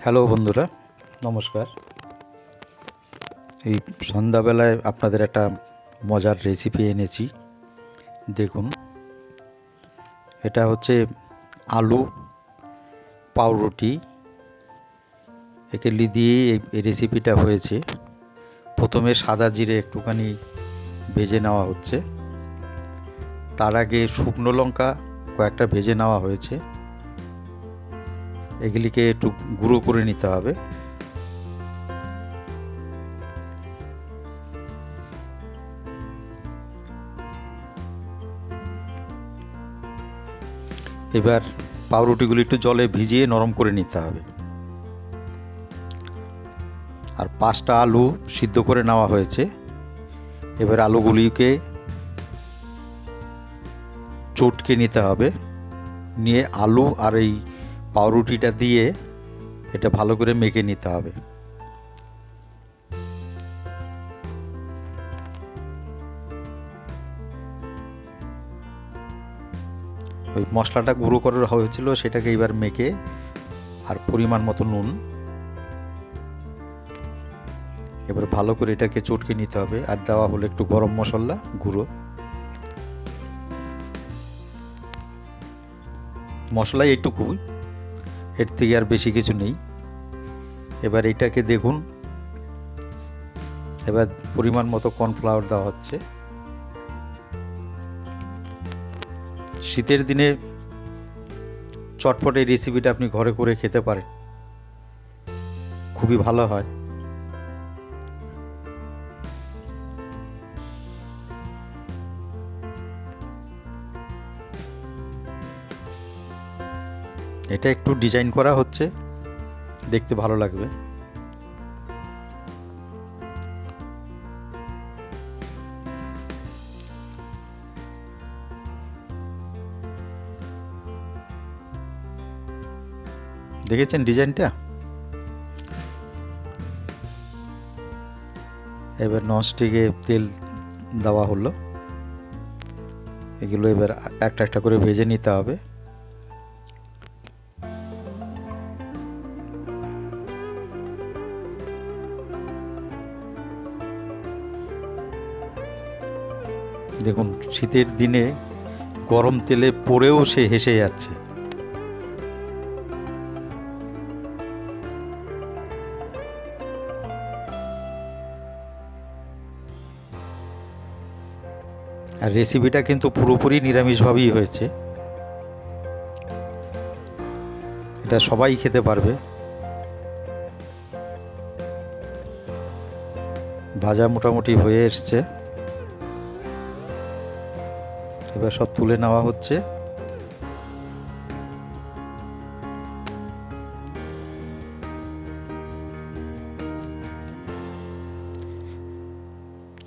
Hello বন্ধুরা, নমস্কার। এই সন্ধ্যাবেলায় আপনাদের একটা মজার রেসিপি এনেছি, দেখুন। এটা হচ্ছে আলু, পাউরুটি। একে দিয়ে এই রেসিপিটা হয়েছে। প্রথমে সাদা জিরে একটুখানি ভেজে নেওয়া হচ্ছে। তার আগে শুকনো লঙ্কা কয়েকটা ভেজে নেওয়া হয়েছে। এগুলিকে একটু গুঁড়ো করে নিতে হবে। এবার পাউরুটিগুলি একটু জলে ভিজিয়ে নরম করে নিতে হবে। আর পাঁচটা আলু সিদ্ধ করে নেওয়া হয়েছে। এবার আলুগুলিকে চটকে নিতে হবে। নিয়ে আলু আর এই পাউরুটিটা দিয়ে এটা ভালো করে মেখে নিতে হবে। ওই মশলাটা গুঁড়ো করা হয়েছিল, সেটাকে এবার মেখে আর পরিমাণ মতো নুন। এবার ভালো করে এটাকে চটকে নিতে হবে আর দেওয়া হলো একটু গরম মশলা গুঁড়ো। মশলা এইটুকুই এর থেকে আর বেশি কিছু নেই। এবার এটাকে দেখুন। এবার পরিমাণ মতো কর্নফ্লাওয়ার দেওয়া হচ্ছে। শীতের দিনে চটপটে এই রেসিপিটা আপনি ঘরে করে খেতে পারেন। খুবই ভালো হয়। এটা একটু ডিজাইন করা হচ্ছে। দেখতে ভালো লাগবে। দেখেছেন ডিজাইনটা? এবার ননস্টিকে তেল দেওয়া হলো। এগুলো এবার একটা একটা করে ভেজে নিতে হবে। দেখুন, শীতের দিনে গরম তেলে পড়েও সে হেসে যাচ্ছে। আর রেসিপিটা কিন্তু পুরোপুরি নিরামিষভাবেই হয়েছে। এটা সবাই খেতে পারবে। ভাজা মোটামুটি হয়ে এসছে। এবার সব তুলে নেওয়া হচ্ছে।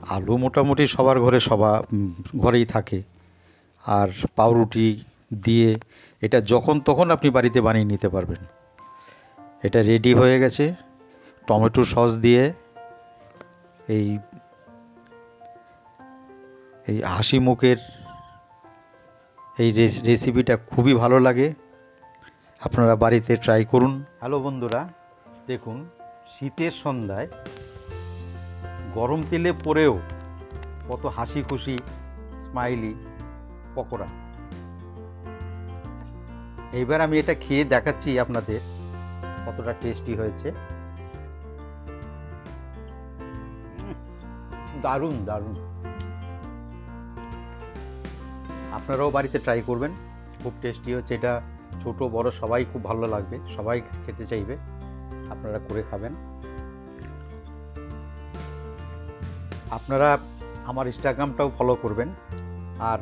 আলু মোটামুটি সবার ঘরে সবা ঘরেই থাকে। আর পাউরুটি দিয়ে এটা যখন তখন আপনি বাড়িতে বানিয়ে নিতে পারবেন। এটা রেডি হয়ে গেছে। টমেটো সস দিয়ে এই এই হাসি মুখের এই রেস- রেসিপিটা খুবই ভালো লাগে। আপনারা বাড়িতে ট্রাই করুন। হ্যালো বন্ধুরা, দেখুন, শীতের সন্ধ্যায় গরম তেলে পরেও কত হাসি খুশি স্মাইলি পকোড়া। এইবার আমি এটা খেয়ে দেখাচ্ছি আপনাদের কতটা টেস্টি হয়েছে। দারুণ দারুণ। আপনারাও বাড়িতে ট্রাই করবেন। খুব টেস্টি হচ্ছে এটা। ছোট, বড় সবাই খুব ভালো লাগবে। সবাই খেতে চাইবে। আপনারা করে খাবেন। আপনারা আমার ইনস্টাগ্রামটাও ফলো করবেন। আর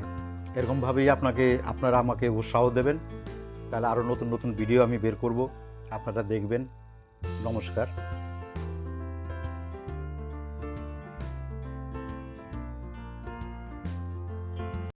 এরকমভাবেই আপনাকে, আপনারা আমাকে উৎসাহ দেবেন। তাহলে আরও নতুন নতুন ভিডিও আমি বের করব। আপনারা দেখবেন। নমস্কার।